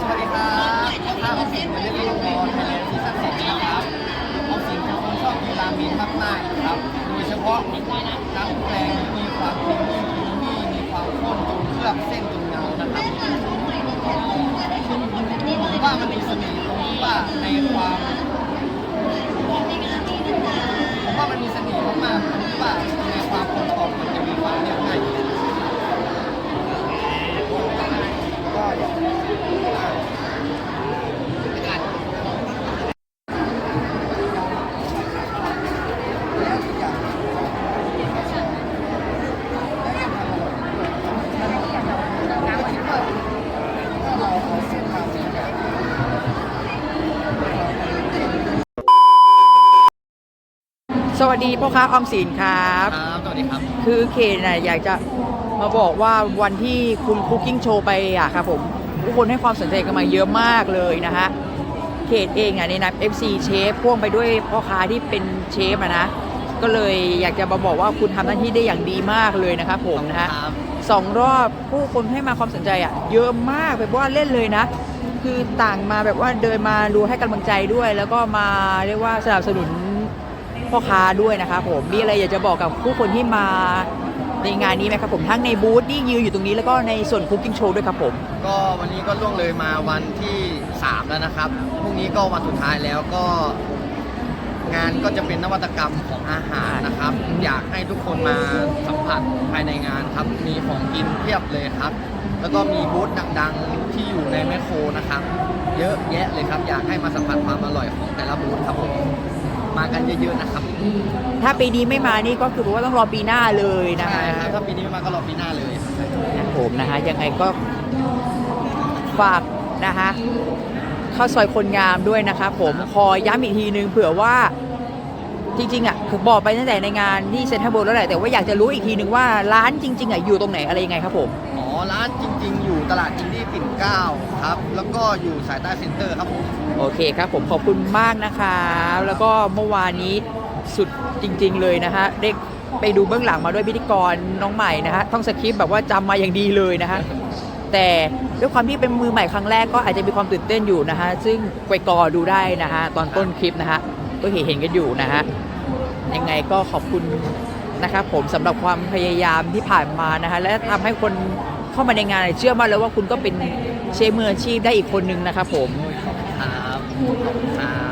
สวัสดีครับข้าวออฟฟิศมาเป็นฟุตบอลไทยแลนด์ซีซั่นสองนะครับออฟฟิศเป็นคนชอบกีฬามีนมากๆครับ โดยเฉพาะน้ำแกงมีความเค็มที่มีความข้นจนเคลือบเส้นจนเงานะครับผมว่ามันมีเสน่ห์ตรงที่ว่าในความผมว่ามันมีเสน่ห์มากๆตรงที่ว่าในความกลมกล่อมมันจะมีความเรียบง่ายดีก็อยาก สวัสดีพ่อค้าออมสินครับ ครับสวัสดีครับ คือเคนน่ะอยากจะมาบอกว่าวันที่คุณคุกกิ้งโชว์ไปอะครับผมทุกคนให้ความสนใจกันมาเยอะมากเลยนะฮะเขตเองอะในนับ FC เชฟพ่วงไปด้วยพ่อค้าที่เป็นเชฟอะนะ ก็เลยอยากจะมาบอกว่าคุณทำหน้าที่ได้อย่างดีมากเลยนะครับผมนะฮะครับสองรอบผู้คนให้มาความสนใจอะเยอะมากแบบว่าเล่นเลยนะ คือต่างมาแบบว่าเดินมาดูให้กำลังใจด้วย แล้วก็มาเรียกว่าสนับสนุน พ่อค้าด้วยนะครับผมมีอะไรอยากจะบอกกับผู้คนที่มาในงานนี้ไหมครับผมทั้งในบูธที่ยืนอยู่ตรงนี้แล้วก็ในส่วนคุกกิ้งโชว์ด้วยครับผม ก็วันนี้ก็ล่วงเลยมาวันที่ 3 แล้วนะครับพรุ่งนี้ก็วันสุดท้ายแล้วก็ งานก็จะเป็นนวัตกรรมของอาหารนะครับ อยากให้ทุกคนมาสัมผัสภายในงานครับ มีของกินเพียบเลยครับ แล้วก็มีบูธดังๆที่อยู่ในแมคโครนะครับ เยอะแยะเลยครับ อยากให้มาสัมผัสความอร่อยของแต่ละบูธครับผม มา กันเยอะๆนะครับถ้าปีนี้ไม่มานี่ก็คือว่าต้องรอปีหน้าเลยนะใช่คะครับถ้าปีนี้ไม่มาก็รอปีหน้าเลยนะครับผมนะคะยังไงก็ฝากนะคะข้าวซอยคนงามด้วยนะคะผมขอย้ำอีกทีนึงเผื่อว่าจริงๆอะคือบอกไปตั้งแต่ในงานที่เซ็นทรัลเวิลด์แล้วแหละแต่ว่าอยากจะรู้อีกทีนึงว่าร้านจริง ๆอะอยู่ตรงไหนอะไรยังไงครับผม อ๋อร้านจริง ๆ อยู่ ตลาดอินดี้ปิ่นเกล้าครับ แล้วก็อยู่สายใต้เซ็นเตอร์ครับผม โอเคครับผมขอบคุณมากนะคะแล้วก็เมื่อวานนี้สุดจริง ๆ เลยนะคะได้ไปดูเบื้องหลังมาด้วยพิธีกรน้องใหม่นะฮะท่องสคริปต์แบบว่าจำมาอย่างดีเลยนะคะแต่ด้วยความที่เป็นมือใหม่ครั้งแรกก็อาจจะมีความตื่นเต้นอยู่นะฮะซึ่งไปกอดูได้นะฮะตอนต้นคลิปนะฮะก็เห็นเห็นกันอยู่นะฮะยังไงก็ขอบคุณนะครับผมสำหรับความพยายามที่ผ่านมานะฮะและทำให้คน เข้ามาในงานเชื่อมั่นแล้วว่าคุณก็เป็นเชฟมืออาชีพได้อีกคนนึงนะครับผม ครับ